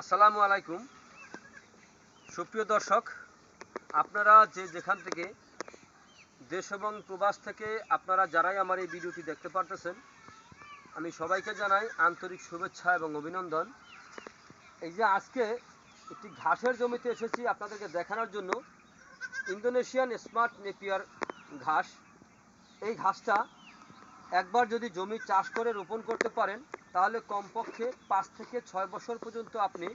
আসসালামু আলাইকুম। সুপ্রিয় দর্শক, আপনারা যে যেখান থেকে দেশ এবং প্রবাস থেকে আপনারা যারাই আমার এই ভিডিওটি দেখতে পারতেছেন, আমি সবাইকে জানাই আন্তরিক শুভেচ্ছা এবং অভিনন্দন। এই যে আজকে একটি ঘাসের জমিতে এসেছি আপনাদেরকে দেখানোর জন্য। ইন্দোনেশিয়ান স্মার্ট নেপিয়ার ঘাস। এই ঘাসটা একবার যদি জমি চাষ করে রোপণ করতে পারেন তাহলে কমপক্ষে পাঁচ থেকে ছয় বছর পর্যন্ত আপনি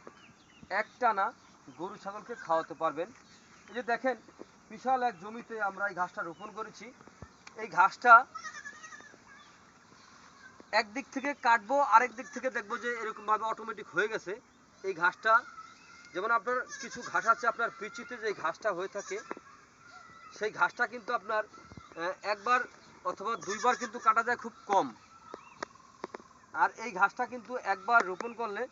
একটানা গরু, ছাগলকে খাওয়াতে পারবেন। এই যে দেখেন, বিশাল এক জমিতে আমরা এই ঘাসটা রোপণ করেছি। এই ঘাসটা একদিক থেকে কাটবো, আরেক দিক থেকে দেখব যে এরকমভাবে অটোমেটিক হয়ে গেছে। এই ঘাসটা, যেমন আপনার কিছু ঘাস আছে, আপনার পিচিতে যে ঘাসটা হয়ে থাকে, সেই ঘাসটা কিন্তু আপনার একবার অথবা দুইবার কিন্তু কাটা যায় খুব কম। আর এই ঘাসটা কিন্তু একবার রোপণ করলে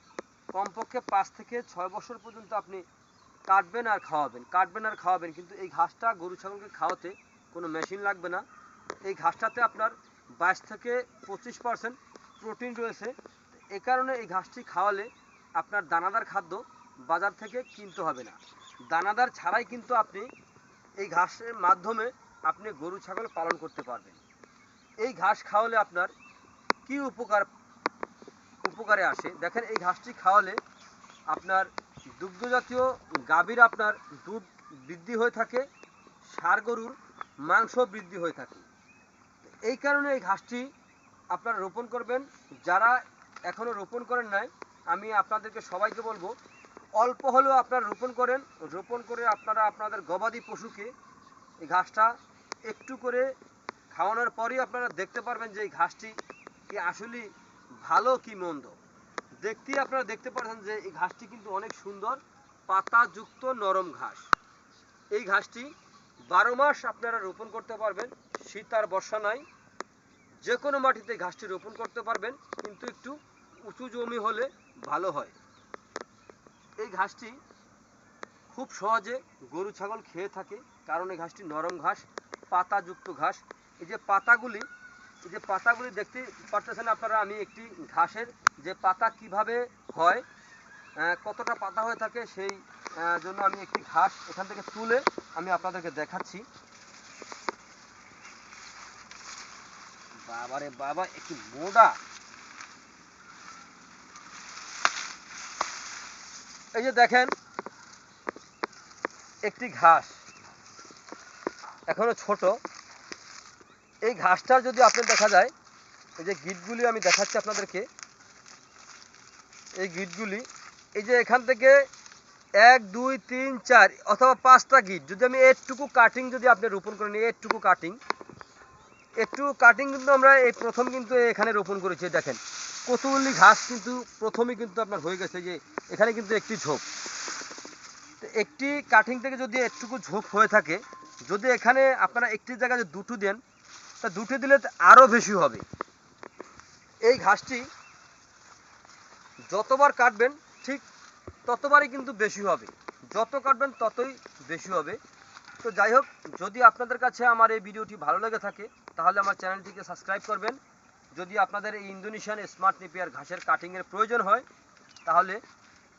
কমপক্ষে পাঁচ থেকে ছয় বছর পর্যন্ত আপনি কাটবেন আর খাওয়াবেন, কাটবেন আর খাওয়াবেন। কিন্তু এই ঘাসটা গরু, ছাগলকে খাওয়াতে কোনো মেশিন লাগবে না। এই ঘাসটাতে আপনার বাইশ থেকে পঁচিশ পার্সেন্ট প্রোটিন রয়েছে। এ কারণে এই ঘাসটি খাওয়ালে আপনার দানাদার খাদ্য বাজার থেকে কিনতে হবে না। দানাদার ছাড়াই কিন্তু আপনি এই ঘাসের মাধ্যমে আপনি গরু, ছাগল পালন করতে পারবেন। এই ঘাস খাওয়ালে আপনার কি উপকার উপকারে আসে। দেখেন, এই ঘাসটি খাওয়ালে আপনার দুগ্ধজাতীয় গাভীর আপনার দুধ বৃদ্ধি হয়ে থাকে ষাঁড় গরুর মাংস বৃদ্ধি হয়ে থাকে। এই কারণে এই ঘাসটি আপনারা রোপণ করবেন। যারা এখনও রোপণ করেন নাই, আমি আপনাদেরকে সবাইকে বলব, অল্প হলেও আপনারা রোপণ করেন। রোপণ করে আপনারা আপনাদের গবাদি পশুকে এই ঘাসটা একটু করে খাওয়ানোর পরেই আপনারা দেখতে পারবেন যে এই ঘাসটি কি আসলে ভালো কি মন্দ? দেখতেই আপনারা দেখতে পাচ্ছেন যে এই ঘাসটি কিন্তু অনেক সুন্দর, পাতাযুক্ত নরম ঘাস। এই ঘাসটি বারো মাস আপনারা রোপণ করতে পারবেন, শীত আর বর্ষা নাই। যে কোনো মাটিতে ঘাসটি রোপণ করতে পারবেন, কিন্তু একটু উঁচু জমি হলে ভালো হয়। এই ঘাসটি খুব সহজে গরু, ছাগল খেয়ে থাকে, কারণ এই ঘাসটি নরম ঘাস, পাতাযুক্ত ঘাস। এই যে পাতাগুলি যে পাতাগুলি দেখতে পারতেছেন আপনারা, আমি একটি ঘাসের যে পাতা কীভাবে হয় কতটা পাতা হয়ে থাকে সেই জন্য আমি একটি ঘাস এখান থেকে তুলে আমি আপনাদেরকে দেখাচ্ছি। বাবারে বাবা, একটি মোটা। এই যে দেখেন, একটি ঘাস এখনও ছোট। এই ঘাসটার যদি আপনার দেখা যায়, এই যে গিটগুলি আমি দেখাচ্ছি আপনাদেরকে, এই গিটগুলি, এই যে এখান থেকে এক, দুই, তিন, চার অথবা পাঁচটা গিট, যদি আমি এরটুকু কাটিং যদি আপনি রোপণ করে নিই এরটুকু কাটিং একটু কাটিং কিন্তু আমরা এই প্রথম কিন্তু এখানে রোপণ করেছি, দেখেন। কতগুলি ঘাস কিন্তু প্রথমেই কিন্তু আপনার হয়ে গেছে যে এখানে কিন্তু একটি ঝোপ। একটি কাটিং থেকে যদি একটুকু ঝোপ হয়ে থাকে, যদি এখানে আপনারা একটি জায়গায় দুটো দেন তা দুটো দিলে আরও বেশি হবে। এই ঘাসটি যতবার কাটবেন ঠিক ততবারই কিন্তু বেশি হবে। যত কাটবেন ততই বেশি হবে। তো যাই হোক, যদি আপনাদের কাছে আমার এই ভিডিওটি ভালো লেগে থাকে, তাহলে আমার চ্যানেলটিকে সাবস্ক্রাইব করবেন। যদি আপনাদের এই ইন্দোনেশিয়ান স্মার্ট নিপিয়ার ঘাসের কাটিংয়ের প্রয়োজন হয়, তাহলে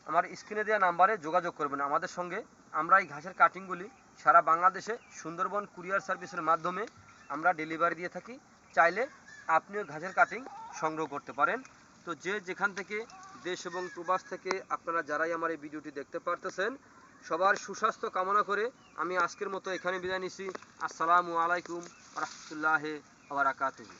আমার স্ক্রিনে দেওয়া নাম্বারে যোগাযোগ করবেন। আমাদের সঙ্গে আমরা এই ঘাসের কাটিংগুলি সারা বাংলাদেশে সুন্দরবন কুরিয়ার সার্ভিসের মাধ্যমে আমরা ডেলিভারি দিয়ে থাকি, চাইলে আপনিও ঘাসের কাটিং সংগ্রহ করতে পারেন। তো যে যেখান থেকে দেশ এবং প্রবাস থেকে আপনারা যারাই আমার এই ভিডিওটি দেখতে পারতেছেন, সবার সুস্বাস্থ্য কামনা করে আমি আজকের মতো এখানে বিদায় নিছি। আসসালামু আলাইকুম রহমতুল্লাহ বারাকাতুহু।